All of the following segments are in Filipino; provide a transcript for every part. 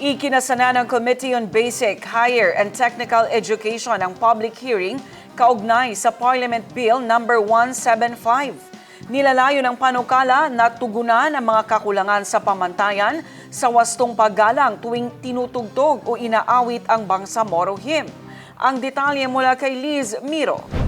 Ikinasana ng Committee on Basic, Higher and Technical Education ang public hearing kaugnay sa Parliament Bill No. 175. Nilalayo ng panukala na tugunan ang mga kakulangan sa pamantayan sa wastong paggalang tuwing tinutugtog o inaawit ang Bangsamoro Hymn. Ang detalye mula kay Liz Miro.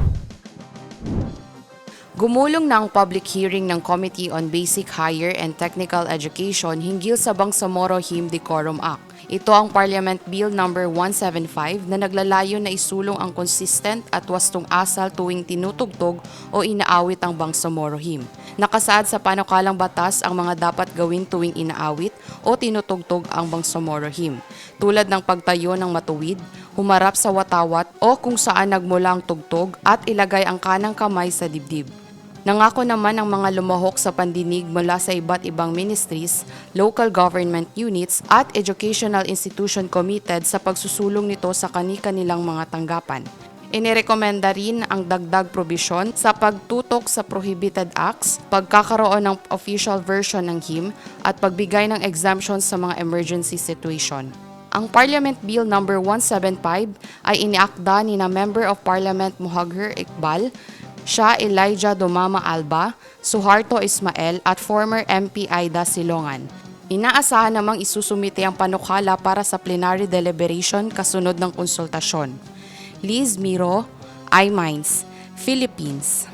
Gumulong na ang public hearing ng Committee on Basic Higher and Technical Education hinggil sa Bangsamoro Hymn Decorum Act. Ito ang Parliament Bill No. 175 na naglalayo na isulong ang consistent at wastong asal tuwing tinutugtog o inaawit ang Bangsamoro Hymn. Nakasaad sa panukalang batas ang mga dapat gawin tuwing inaawit o tinutugtog ang Bangsamoro Hymn, tulad ng pagtayo ng matuwid, humarap sa watawat o kung saan nagmula ang tugtog at ilagay ang kanang kamay sa dibdib. Nangako naman ang mga lumahok sa pandinig mula sa iba't ibang ministries, local government units at educational institution committed sa pagsusulong nito sa kani-kanilang mga tanggapan. Inirekomenda rin ang dagdag probisyon sa pagtutok sa prohibited acts, pagkakaroon ng official version ng HIM at pagbigay ng exemptions sa mga emergency situation. Ang Parliament Bill No. 175 ay iniakda ni na Member of Parliament Muhagher Iqbal, siya Elijah Domama Alba, Suharto Ismael at former MP Aida Silongan. Inaasahan namang isusumite ang panukala para sa plenary deliberation kasunod ng konsultasyon. Liz Miro, iMinds, Philippines.